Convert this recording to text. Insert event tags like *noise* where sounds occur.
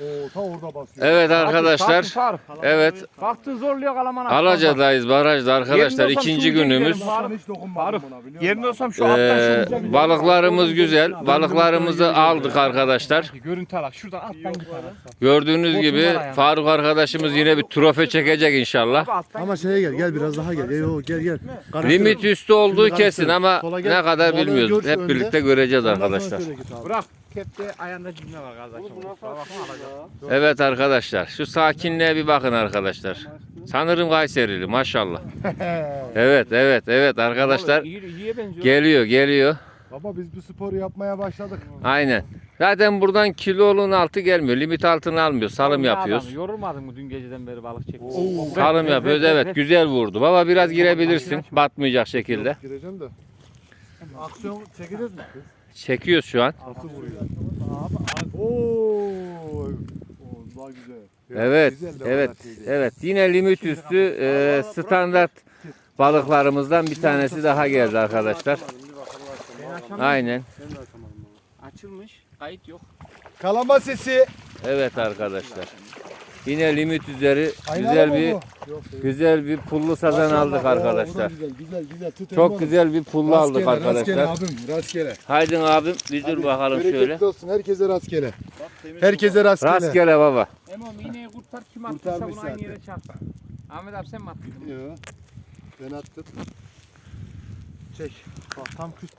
Oo ta orada basıyor. Evet arkadaşlar. Faruk, Faruk. Evet. Baktın zorluyor kalaman. Alaca'dayız barajda arkadaşlar. İkinci günümüz. Yerinde olsam şu alttan Ee, şu balıklarımız güzel. Balıklarımızı aldık arkadaşlar. Görüntü alak. Şuradan alttan git arası. Gördüğünüz gibi Faruk arkadaşımız yine bir trofe çekecek inşallah. Ama şeye gel gel biraz daha gel. Yo gel gel. Limit üstü olduğu kesin ama ne kadar bilmiyoruz. Hep birlikte göreceğiz Ondan sonra arkadaşlar. şöyle git abi. Bırak. Kepte ayağında cimne var kardeşim. Evet arkadaşlar şu sakinliğe bir bakın arkadaşlar. Sanırım Kayserili maşallah. *laughs* Evet evet evet arkadaşlar İyi, iyiye benziyor. geliyor geliyor. Baba biz bu sporu yapmaya başladık. Aynen. Zaten buradan kilolun altı gelmiyor. Limit altını almıyor. Salım Ya yapıyoruz. adam, Yorulmadın mı dün geceden beri balık çekiyorsun? Oo. Salım yapıyoruz. Evet güzel vurdu. Baba biraz girebilirsin. Batmayacak şekilde. Yok, gireceğim de. Aksiyon çekeceğiz mi? Çekiyoruz şu an. Nasıl vuruyor? Oo. Oo, daha güzel. Ya, Evet, güzel evet, evet. Yine limit üstü e, standart balıklarımızdan bir tanesi daha geldi arkadaşlar. Aynen. Açılmış. Kayıt yok. Kalama sesi. Evet arkadaşlar. Yine limit üzeri Aynalı güzel bir bu? güzel bir pullu sazan Maşallah, aldık oo, bu da arkadaşlar. Güzel güzel güzel. Tut Çok elmanı. güzel bir pullu aldık Rastgele, Rastgele arkadaşlar. abim rastgele. Haydi abim bir dur bakalım Bereketli şöyle. olsun herkese rastgele. Herkese rastgele. Rastgele baba. Emom iğneyi kurtar kim Kurtarmış attıysa bunu aynı yere çarpar. Ahmet abi sen mi attın? Yok. Ben attım. Çek. Bak tam küs